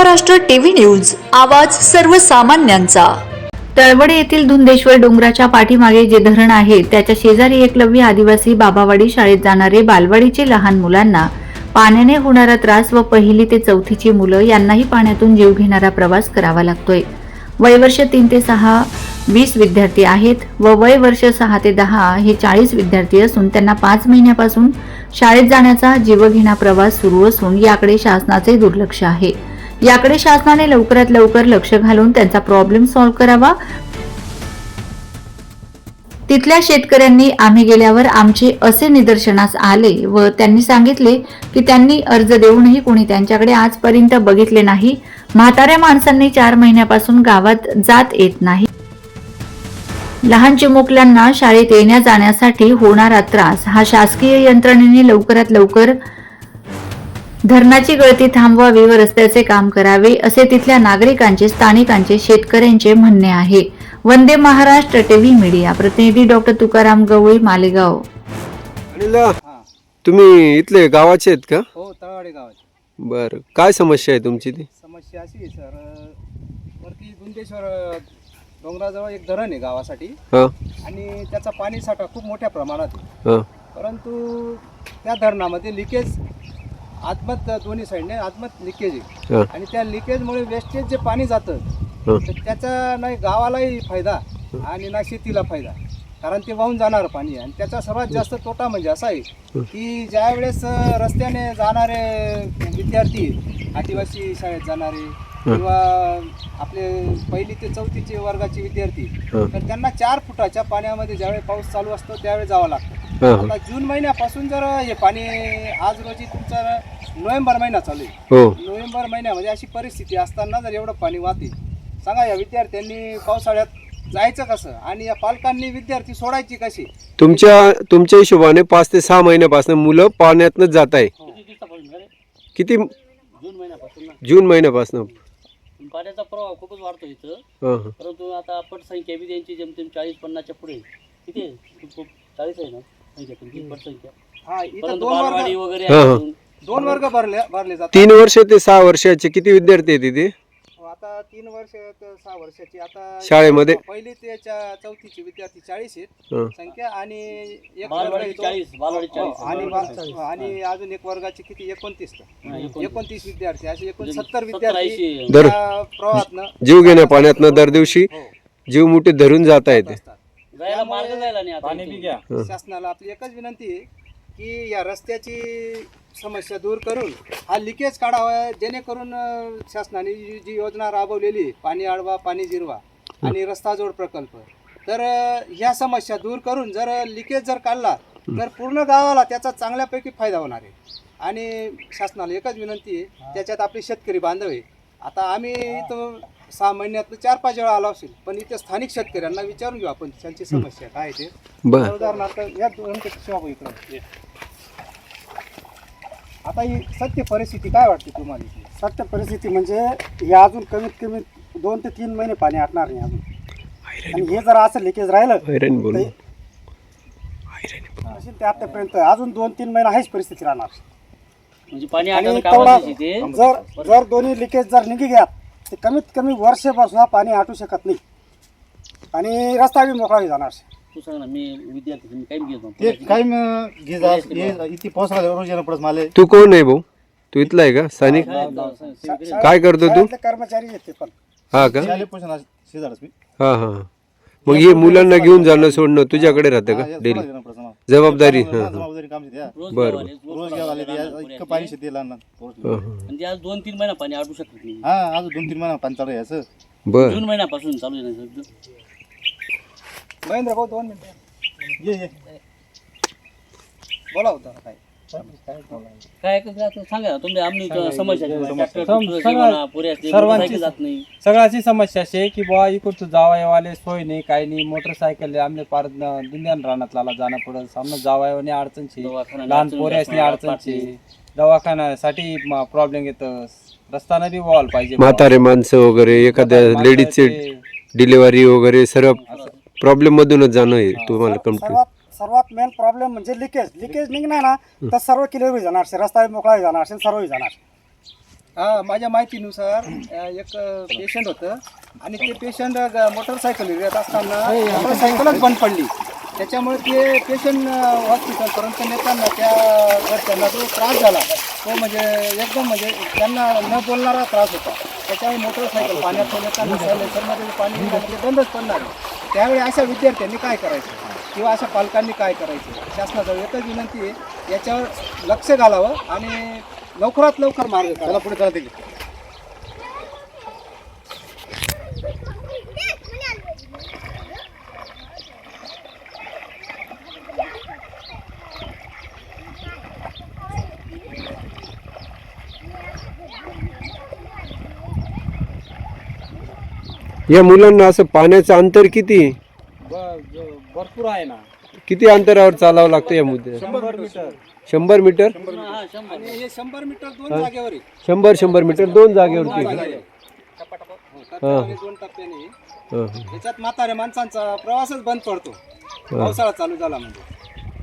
Maharashtra TV news आवाज सर्वसामान्यांचा. तळवडे येथील धुंदेश्वर डोंगराच्या पाठीमागे जे धरण आहे त्याच्या शेजारी एकलव्य आदिवासी बाबावाडी शाळेत जाणारे बालवाडीचे लहान मुलांना पाण्याने होणारा त्रास व पहिली ते चौथीची मुलं यांनाही पाण्यातून जीव घेणारा प्रवास करावा लागतोय. वयवर्ष तीन ते सहा वीस विद्यार्थी आहेत व वय वर्ष सहा ते दहा हे चाळीस विद्यार्थी असून त्यांना पाच महिन्यापासून शाळेत जाण्याचा जीवघेणा प्रवास सुरू असून याकडे शासनाचे दुर्लक्ष आहे. याकडे शासनाने लवकरात लवकर लक्ष घालून त्यांचा प्रॉब्लेम सॉल्व्ह करावा. तिथल्या शेतकऱ्यांनी आम्ही गेल्यावर आमचे असे निदर्शनास आले व त्यांनी सांगितले की त्यांनी अर्ज देऊनही कोणी त्यांच्याकडे आजपर्यंत बघितले नाही. म्हाताऱ्या माणसांनी चार महिन्यापासून गावात जात येत नाही. लहान चिमुकल्यांना शाळेत येण्या जाण्यासाठी होणारा त्रास हा शासकीय यंत्रणेने लवकरात लवकर धरणाची गळती थांबवावी व रस्त्याचे काम करावे असे तिथल्या नागरिकांचे स्थानिकांचे शेतकऱ्यांचे म्हणणे आहे. Vande Maharashtra TV media. प्रतिनिधी डॉक्टर तुकाराम गवळी मालेगाव. अनिल तुम्ही इथले गावाचे आहेत का? हो तळवाडे गावाची बरं. काय समस्या आहे तुमची ती? समस्या अशी आहे सर अं, वरती गुंतेश्वर अं, डोंगराजवळ एक धरण आहे गावासाठी. हां. आणि त्याचा पाणी साठा खूप मोठ्या प्रमाणात आहे. हां. परंतु त्या धरणामध्ये लिकेज आत्मत दोन्ही साईडने आत्मत लिकेज आहे आणि त्या लिकेजमुळे वेस्टेज जे पाणी जातं तर त्याचा नाही गावालाही फायदा आणि ना शेतीला फायदा. कारण ते वाहून जाणारं पाणी. आणि त्याचा सर्वात जास्त तोटा म्हणजे असा आहे की ज्या वेळेस रस्त्याने जाणारे विद्यार्थी आदिवासी शाळेत जाणारे किंवा आपले पहिली ते चौथीचे वर्गाचे विद्यार्थी तर त्यांना चार फुटाच्या पाण्यामध्ये ज्यावेळी पाऊस चालू असतो त्यावेळी जावं लागतं. आता जून महिन्यापासून जर हे पाणी आज रोजी तुमचा नोव्हेंबर महिना चालू आहे. हो. नोव्हेंबर महिन्यामध्ये अशी परिस्थिती असताना जर एवढं पाणी वाहते सांगा या विद्यार्थ्यांनी पावसाळ्यात जायचं कसं? आणि या पालकांनी विद्यार्थी सोडायची कशी? तुमच्या तुमच्या हिशोबाने पाच ते सहा महिन्यापासून मुलं पाण्यातनं जात आहे. किती जून महिन्यापासून ना. जून महिन्यापासून. पाण्याचा प्रवाह खूपच वाढतो इथं. हां हां. परंतु आता पटसंख्या बी त्यांची जेमतेम चाळीस पन्नासच्या पुढे आहे. किती आहे? खूप- खूप चाळीस आहे ना? संख्या तुमची पटसंख्या हा इथं परंतु दोन बालवाडी वगैरे हा, आहे हा. अजून. दोन वर्ग भरले भरले जातात तीन वर्ष ते सहा वर्षाचे किती विद्यार्थी आहेत तिथे हो, आता तीन वर्ष ते सहा वर्षाची आता शाळेमध्ये? पहिली ते चा- चौथीचे विद्यार्थी चाळीस आहेत हां संख्या आणि एक वर्ग बालवाडी येतो. चाळीस बालवाडी हो, चाळीस आणि बा- आणि अजून एक वर्गाचे किती एकोणतीस हा, एकोणतीस. विद्यार्थी असे एकूण म्हणजे विद्यार्थी ऐंशी दर या प्रवाहातनं जीव घेण्या पाण्यातनं दर दिवशी हो, जीव मुठीत धरून जात आहे ते असतात. जायला मार्ग जायला नाही आता इथून. हं. शासनाला आपली एकच विनंती आहे की या रस्त्याची समस्या दूर करून हा लिकेज काढावा जेणेकरून शासनाने जी जी योजना राबवलेली पाणी अडवा पाणी जिरवा आणि रस्ता जोड प्रकल्प. तर ह्या समस्या दूर करून जर लिकेज जर काढला तर पूर्ण गावाला त्याचा चांगल्यापैकी फायदा होणार आहे. आणि शासनाला एकच विनंती आहे त्याच्यात आपले शेतकरी बांधव आहे. आता आम्ही इथं सहा महिन्यात चार पाच वेळा आलो असेल पण इथे स्थानिक शेतकऱ्यांना विचारून घेऊ आपण त्यांची समस्या काय आहे ते. उदाहरणार्थ या दोन आता ही सत्य परिस्थिती काय वाटते तुम्हाला इथली? सत्य परिस्थिती म्हणजे हे अजून कमीत कमी दोन ते तीन महिने पाणी आटणार नाही अजून. आणि हे जर असं लिकेज राहिलं हैराण बोलू. असेल ते आतापर्यंत. अजून दोन तीन महिने आहेच परिस्थिती राहणार. म्हणजे पाणी आणि तेवढा कामाची ते जर जर दोन्ही लिकेज जर निघी घ्या ते कमीत कमी वर्षभर सुद्धा पाणी आटू शकत नाही. आणि रस्ता बी मोकळा होई जाणार. तू सांग ना मी विद्यार्थी मी काही घेतो ते काय मग घे जा इथे पावसाळा रोज येणं पडत मला. तू कोण आहे भाऊ? तू इथला आहे का? स्थानिक? काय करतो तू? कर्मचारी पण. हा का? शालेय पोषण शेजारच मी. हा हा हा. मग हे मुलांना घेऊन जाणं सोडणं तुझ्याकडे राहतं का डेली पडत मला. जबाबदारी हा हा, हा. जबाबदारी काम हा. रोज बरं, घ्यावं लागेल, रोज घ्यावं लागले ते, इतकं पाणी. हा, हा. आणि ते आज दोन तीन महिना पाणी आटू शकत नाही. हा अजून दोन तीन महिना पाणी चालू आहे असं. बर. जून महिन्यापासून चालू आहे ना सर. महेंद्र भाऊ दोन मिनिटं. ये ये. बोला होता काय? काय सांगा तुम्ही आम्ही समस्या सर्वांची- जात नाही. सगळ्याची समस्या अशी आहे की बुवा इकडचं जावायवाले सोय नाही काही नाही. मोटरसायकल आमने पार दुनियान रानातला जाणं पडत सामनं जावायवाने अडचणची लहान जास्त, अडचणची दवाखान्यासाठी प्रॉब्लेम येतं. रस्ताना बी व्हायला पाहिजे. म्हातारे माणसं वगैरे एखाद्या लेडीजचे डिलिव्हरी वगैरे सर्व प्रॉब्लेम मधूनच जाणं आहे तुम्हाला कंप्लीट सर्वात सर्वात मेन प्रॉब्लेम म्हणजे लिकेज लिकेज निघणार ना तर सर्व क्लिअर होई जाणार. रस्ता मोकळा होई जाणार सर्व होई जाणार. हा माझ्या माहितीनुसार अ, एक पेशंट होतं आणि ते पेशंट मोटरसायकल येत असताना मोटरसायकलच बंद पडली. त्याच्यामुळे ते पेशंट हॉस्पिटलपर्यंत नेताना त्या घरच्यांना जो त्रास झाला. तो म्हणजे एकदम म्हणजे त्यांना न बोलणारा त्रास होता. त्याच्यामुळे मोटरसायकल पाण्यात नेताना सायलेन्सरमध्ये जे पाणी निघालं ते बंदच पडणार आहे. त्यावेळी अशा विद्यार्थ्यांनी काय करायचं? किंवा अशा पालकांनी काय करायचं? शासनाजवळ एकच विनंती आहे याच्यावर लक्ष घालावं आणि लवकरात लवकर मार्ग त्याला पुढे चालत या मुलांना असं पाण्याचं अंतर किती? भरपूर आहे ना. किती अंतरावर चालावं लागतं या मुद्दे शंभर मीटर. शंभर मीटर? हा शंभर. हे मीटर दोन जागेवर शंभर शंभर मीटर दोन जागेवरती. हो, दोन टप्प्याने. हां, हां. याच्यात म्हाताऱ्या माणसांचा प्रवासच बंद पडतो. पावसाळा चालू झाला म्हणजे.